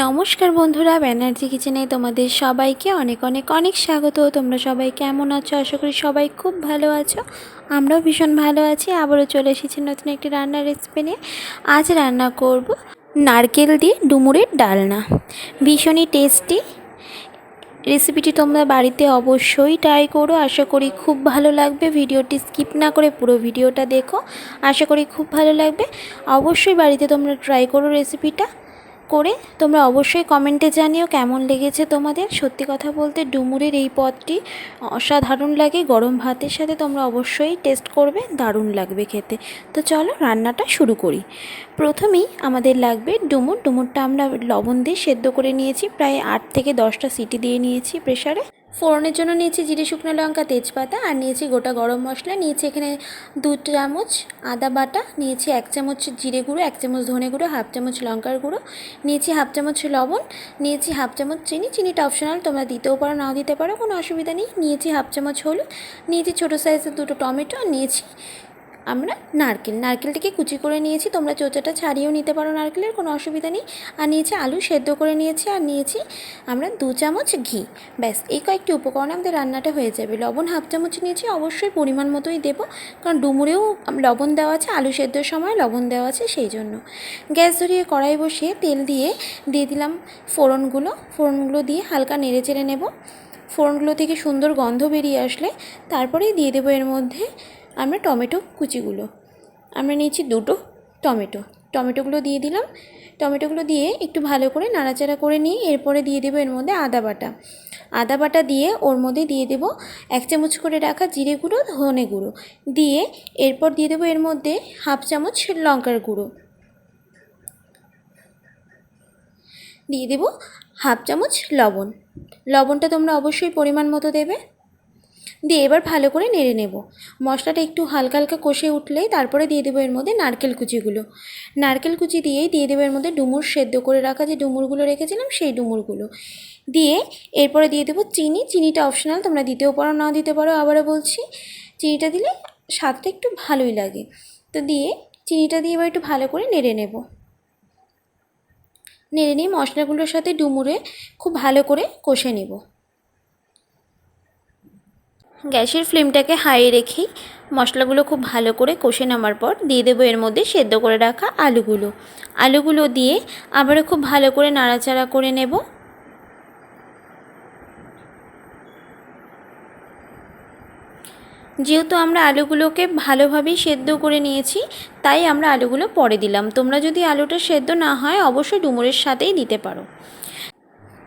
নমস্কার বন্ধুরা ব্যানার্জি কিচেনে তোমাদের সবাইকে অনেক অনেক অনেক স্বাগত। তোমরা সবাই কেমন আছো? আশা করি সবাই খুব ভালো আছো। আমরাও ভীষণ ভালো আছি। আবারও চলে এসেছি নতুন একটি রান্নার রেসিপি নিয়ে। আজ রান্না করব নারকেল দিয়ে ডুমুরের ডালনা। ভীষণই টেস্টি রেসিপিটি তোমরা বাড়িতে অবশ্যই ট্রাই করো। আশা করি খুব ভালো লাগবে। ভিডিওটি স্কিপ না করে পুরো ভিডিওটা দেখো। আশা করি খুব ভালো লাগবে। অবশ্যই বাড়িতে তোমরা ট্রাই করো রেসিপিটা করে তোমরা অবশ্যই কমেন্টে জানিও কেমন লেগেছে তোমাদের। সত্যি কথা বলতে ডুমুরের এই পদটি অসাধারণ লাগে, গরম ভাতের সাথে তোমরা অবশ্যই টেস্ট করবে, দারুণ লাগবে খেতে। তো চলো রান্নাটা শুরু করি। প্রথমেই আমাদের লাগবে ডুমুর। ডুমুরটা আমরা লবণ দিয়ে সেদ্ধ করে নিয়েছি, প্রায় আট থেকে দশটা সিটি দিয়ে নিয়েছি প্রেশারে ফোড়নের জন্য নিয়েছি জিরে, শুকনো লঙ্কা, তেজপাতা, আর নিয়েছি গোটা গরম মশলা। নিয়েছি এখানে দু চামচ আদা বাটা, নিয়েছি এক চামচ জিরে গুঁড়ো, এক চামচ ধনে গুঁড়ো, হাফ চামচ লঙ্কার গুঁড়ো, নিয়েছি হাফ চামচ লবণ, নিয়েছি হাফ চামচ চিনি। চিনিটা অপশনাল, তোমরা দিতেও পারো, নাও দিতে পারো, কোনো অসুবিধা নেই। নিয়েছি হাফ চামচ হলুদ, নিয়েছি ছোটো সাইজের দুটো টমেটো নিয়েছি আমরা নারকেল। নারকেলটিকে কুচি করে নিয়েছি। তোমরা চোচাটা ছাড়িয়েও নিতে পারো নারকেলের, কোনো অসুবিধা নেই। আর নিয়েছি আলু সেদ্ধ করে নিয়েছি আর নিয়েছি আমরা দু চামচ ঘি। ব্যাস, এই কয়েকটি উপকরণ আমাদের রান্নাটা হয়ে যাবে। লবণ হাফ চামচ নিয়েছি, অবশ্যই পরিমাণ মতোই দেবো। কারণ ডুমুরেও লবণ দেওয়া আছে, আলু সেদ্ধর সময় লবণ দেওয়া আছে সেই জন্য। গ্যাস ধরিয়ে কড়াই বসিয়ে তেল দিয়ে দিয়ে দিলাম ফোড়নগুলো। ফোড়নগুলো দিয়ে হালকা নেড়ে চেড়ে নেব। ফোড়নগুলো থেকে সুন্দর গন্ধ বেরিয়ে আসলে তারপরেই দিয়ে দেবো এর মধ্যে আমরা টমেটো কুচিগুলো। আমরা নিয়েছি দুটো টমেটো। টমেটোগুলো দিয়ে দিলাম। টমেটোগুলো দিয়ে একটু ভালো করে নাড়াচাড়া করে নিয়ে এরপরে দিয়ে দেবো এর মধ্যে আদা বাটা। আদা বাটা দিয়ে ওর মধ্যে দিয়ে দেবো এক চামচ করে রাখা জিরে গুঁড়ো, ধনে গুঁড়ো। দিয়ে এরপর দিয়ে দেবো এর মধ্যে হাফ চামচ লঙ্কার গুঁড়ো। দিয়ে দেবো হাফ চামচ লবণ। লবণটা তোমরা অবশ্যই পরিমাণ মতো দেবে। দিয়ে এবার ভালো করে নেড়ে নেব। মশলাটা একটু হালকা হালকা কষে উঠলেই তারপরে দিয়ে দেবো এর মধ্যে নারকেল কুচিগুলো। নারকেল কুচি দিয়েই দিয়ে দেবো এর মধ্যে ডুমুর সেদ্ধ করে রাখা যে ডুমুরগুলো রেখেছিলাম সেই ডুমুরগুলো। দিয়ে এরপরে দিয়ে দেবো চিনি। চিনিটা অপশনাল, তোমরা দিতেও পারো, না দিতে পারো, আবারও বলছি। চিনিটা দিলে স্বাদটা একটু ভালোই লাগে। তো দিয়ে চিনিটা দিয়ে এবার একটু ভালো করে নেড়ে নেব। নেড়ে নিয়ে মশলাগুলোর সাথে ডুমুরে খুব ভালো করে কষে নেব। গ্যাসের ফ্লেমটাকে হাই রেখেই মশলাগুলো খুব ভালো করে কষে নেওয়ার পর দিয়ে দেবো এর মধ্যে সেদ্ধ করে রাখা আলুগুলো। আলুগুলো দিয়ে আবারও খুব ভালো করে নাড়াচাড়া করে নেব। যেহেতু আমরা আলুগুলোকে ভালোভাবেই সেদ্ধ করে নিয়েছি, তাই আমরা আলুগুলো পরে দিলাম। তোমরা যদি আলুটা সেদ্ধ না হয়, অবশ্যই ডুমুরের সাথেই দিতে পারো।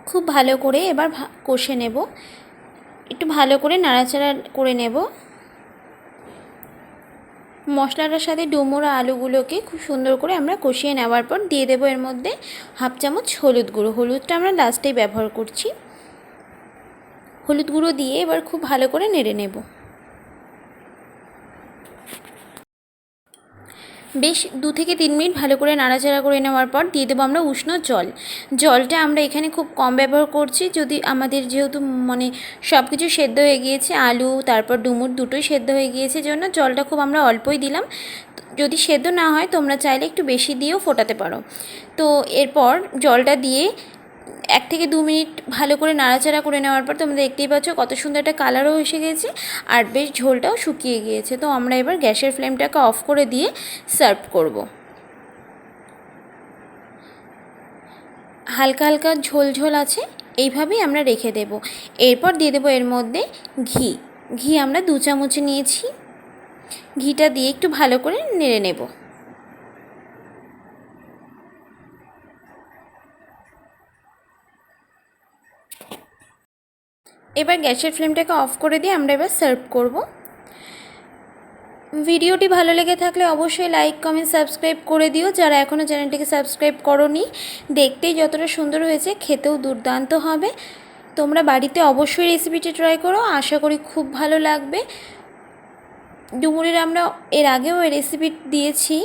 খুব ভালো করে এবার কষে নেব। একটু ভালো করে নাড়াচাড়া করে নেব। মশলাটার সাথে ডুমুর আলুগুলোকে খুব সুন্দর করে আমরা কষিয়ে নেওয়ার পর দিয়ে দেবো এর মধ্যে হাফ চামচ হলুদ গুঁড়ো। হলুদটা আমরা লাস্টেই ব্যবহার করছি। হলুদ গুঁড়ো দিয়ে এবার খুব ভালো করে নেড়ে নেব। বেশ দু থেকে তিন মিনিট ভালো করে নাড়াচাড়া করে নেওয়ার পর দিয়ে দেবো আমরা উষ্ণ জল। জলটা আমরা এখানে খুব কম ব্যবহার করছি। যদি আমাদের যেহেতু মানে সব কিছু সেদ্ধ হয়ে গিয়েছে, আলু, তারপর ডুমুর দুটোই সেদ্ধ হয়ে গিয়েছে জন্য জলটা খুব আমরা অল্পই দিলাম। যদি সেদ্ধ না হয় তোমরা চাইলে একটু বেশি দিয়েও ফোটাতে পারো। তো এরপর জলটা দিয়ে এক থেকে দু মিনিট ভালো করে নাড়াচাড়া করে নেওয়ার পর তোমরা দেখতেই পাচ্ছ কত সুন্দর একটা কালারও এসে গেছে আর বেশ ঝোলটাও শুকিয়ে গিয়েছে। তো আমরা এবার গ্যাসের ফ্লেমটাকে অফ করে দিয়ে সার্ভ করব। হালকা হালকা ঝোল ঝোল আছে, এইভাবেই আমরা রেখে দেব। এরপর দিয়ে দেবো এর মধ্যে ঘি। ঘি আমরা দু চামচ নিয়েছি। ঘিটা দিয়ে একটু ভালো করে নেড়ে নেব। এবার গ্যাসের ফ্লেমটাকে অফ করে দিয়ে আমরা এবার সার্ভ করব। ভিডিওটি ভালো লেগে থাকলে অবশ্যই লাইক, কমেন্ট, সাবস্ক্রাইব করে দিও। যারা এখনও চ্যানেলটিকে সাবস্ক্রাইব করনি, দেখতেই যতটা সুন্দর হয়েছে, খেতেও দুর্দান্ত হবে। তোমরা বাড়িতে অবশ্যই রেসিপিটি ট্রাই করো, আশা করি খুব ভালো লাগবে। ডুমুরের আমরা এর আগেও এই রেসিপি দিয়েছি।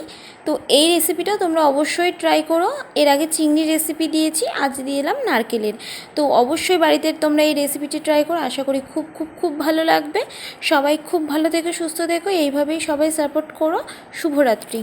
তো এই রেসিপিটা তোমরা অবশ্যই ট্রাই করো। এর আগে চিংড়ির রেসিপি দিয়েছি, আজ দিয়ে এলাম নারকেলের। তো অবশ্যই বাড়িতে তোমরা এই রেসিপিটি ট্রাই করো, আশা করি খুব খুব খুব ভালো লাগবে। সবাই খুব ভালো থেকো, সুস্থ থেকো। এইভাবেই সবাই সাপোর্ট করো। শুভরাত্রি।